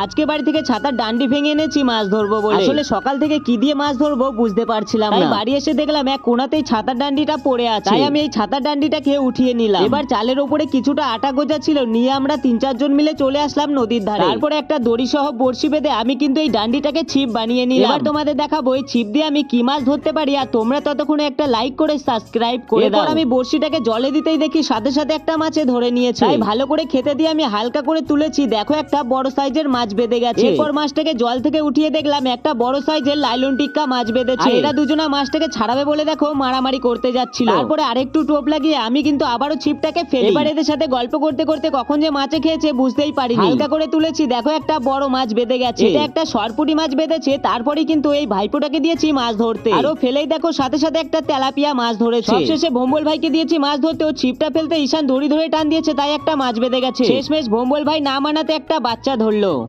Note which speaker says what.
Speaker 1: আজকে বাড়ি থেকে ছাতার ডান্ডি ভেঙে এনেছি মাছ ধরবো বলে। আসলে সকাল থেকে কি দিয়ে মাছ ধরবো বুঝতে পারছিলাম না। বাড়ি এসে দেখলাম এক কোনাতেই ছাতার ডান্ডিটা পড়ে আছে। তাই আমি এই ছাতার ডান্ডিটাকে উঠিয়ে নিলাম। এবার চালের উপরে কিছুটা আটা গোজা ছিল নিয়ে আমরা তিন চারজন মিলে চলে আসলাম নদীর ধারে। তারপরে একটা দড়ি সহ বড়শি বেঁধে আমি কিন্তু এই ডান্ডিটাকে ছিপ বানিয়ে নিলাম। এবার তোমাদের দেখাবো এই ছিপ দিয়ে আমি কি মাছ ধরতে পারি আর তোমরা ততক্ষণে একটা লাইক করে সাবস্ক্রাইব করে দাও। আমি বড়শিটাকে জলে দিতেই দেখি সাথে সাথে একটা মাছে ধরে নিয়েছে। ভালো করে খেতে দিয়ে আমি হালকা করে তুলেছি। দেখো একটা বড় সাইজের মাছ বেঁধে গেছে। এরপর মাছটাকে জল থেকে উঠিয়ে দেখলাম একটা বড় সাইজের লাইলন টিক্কা মাছ বেঁধেছে। এরা দুজনা মাছটাকে ছাড়াবে বলে দেখো মারামারি করতে যাচ্ছিল। তারপরে আরেকটু টোপ লাগিয়ে আমি কিন্তু আবারও ছিপটাকে ফেলি এবার এদের সাথে গল্প করতে করতে কখন যে মাছে খেয়েছে বুঝতেই পারিনি। হালকা করে তুলেছি দেখো একটা বড় মাছ বেঁধে গেছে। এটা একটা সরপুটি মাছ বেঁধেছে তারপরেই কিন্তু এই ভাইপোটাকে দিয়েছি মাছ ধরতে। আরও ফেলেই দেখো সাথে সাথে একটা তেলাপিয়া মাছ ধরেছে। শেষে ভোম্বল ভাইকে দিয়েছি মাছ ধরতে। ও ছিপটা ফেলতে ঈশান দড়ি ধরে টান দিয়েছে তাই একটা মাছ বেঁধে গেছে। শেষমেশ ভোম্বল ভাই না মানাতে একটা বাচ্চা ধরলো।